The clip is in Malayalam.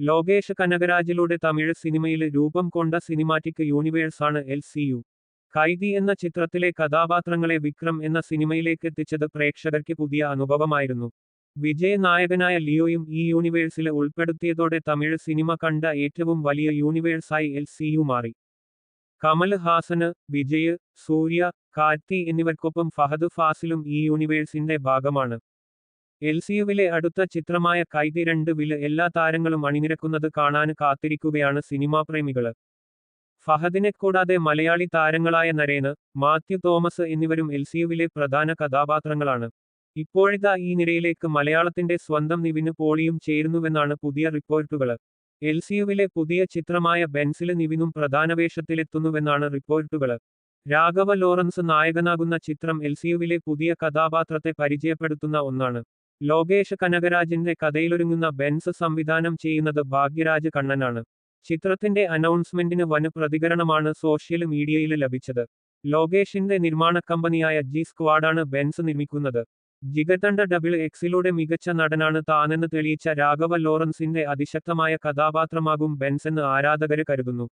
ലോകേഷ് കനകരാജിലൂടെ തമിഴ് സിനിമയിൽ രൂപം കൊണ്ട സിനിമാറ്റിക് യൂണിവേഴ്സാണ് എൽ സി യു കൈദി എന്ന ചിത്രത്തിലെ കഥാപാത്രങ്ങളെ വിക്രം എന്ന സിനിമയിലേക്ക് എത്തിച്ചത് പ്രേക്ഷകർക്ക് പുതിയ അനുഭവമായിരുന്നു. വിജയ നായകനായ ലിയോയും ഈ യൂണിവേഴ്സിൽ ഉൾപ്പെടുത്തിയതോടെ തമിഴ് സിനിമ കണ്ട ഏറ്റവും വലിയ യൂണിവേഴ്സായി എൽ സി യു മാറി. കമൽ ഹാസന് വിജയ് സൂര്യ കാർത്തി എന്നിവർക്കൊപ്പം ഫഹദ് ഫാസിലും ഈ യൂണിവേഴ്സിന്റെ ഭാഗമാണ്. എൽ സിയുവിലെ അടുത്ത ചിത്രമായ കൈതി രണ്ട് വിൽ എല്ലാ താരങ്ങളും അണിനിരക്കുന്നത് കാണാൻ കാത്തിരിക്കുകയാണ് സിനിമാ പ്രേമികൾ. ഫഹദിനെ കൂടാതെ മലയാളി താരങ്ങളായ നരേന് മാത്യു തോമസ് എന്നിവരും എൽ സിയുവിലെ പ്രധാന കഥാപാത്രങ്ങളാണ്. ഇപ്പോഴത്തെ ഈ നിരയിലേക്ക് മലയാളത്തിന്റെ സ്വന്തം നിവിന് പോളിയും ചേരുന്നുവെന്നാണ് പുതിയ റിപ്പോർട്ടുകൾ എൽ സിയുവിലെ പുതിയ ചിത്രമായ ബെൻസിൽ നിവിനും പ്രധാന വേഷത്തിലെത്തുന്നുവെന്നാണ് റിപ്പോർട്ടുകൾ രാഘവ ലോറൻസ് നായകനാകുന്ന ചിത്രം എൽ സിയുവിലെ പുതിയ കഥാപാത്രത്തെ പരിചയപ്പെടുത്തുന്ന ഒന്നാണ്. ലോകേഷ് കനകരാജിന്റെ കഥയിലൊരുങ്ങുന്ന ബെൻസ് സംവിധാനം ചെയ്യുന്നത് ഭാഗ്യരാജ് കണ്ണനാണ്. ചിത്രത്തിന്റെ അനൗൺസ്മെന്റിന് വന് പ്രതികരണമാണ് സോഷ്യൽ മീഡിയയിൽ ലഭിച്ചത്. ലോകേഷിന്റെ നിർമ്മാണ കമ്പനിയായ ജി സ്ക്വാഡാണ് ബെൻസ് നിർമ്മിക്കുന്നത്. ജിഗതണ്ട ഡബിൾ എക്സിലൂടെ മികച്ച നടനാണ് താനെന്ന് തെളിയിച്ച രാഘവ ലോറൻസിന്റെ അതിശക്തമായ കഥാപാത്രമാകും ബെൻസ് എന്ന് ആരാധകര് കരുതുന്നു.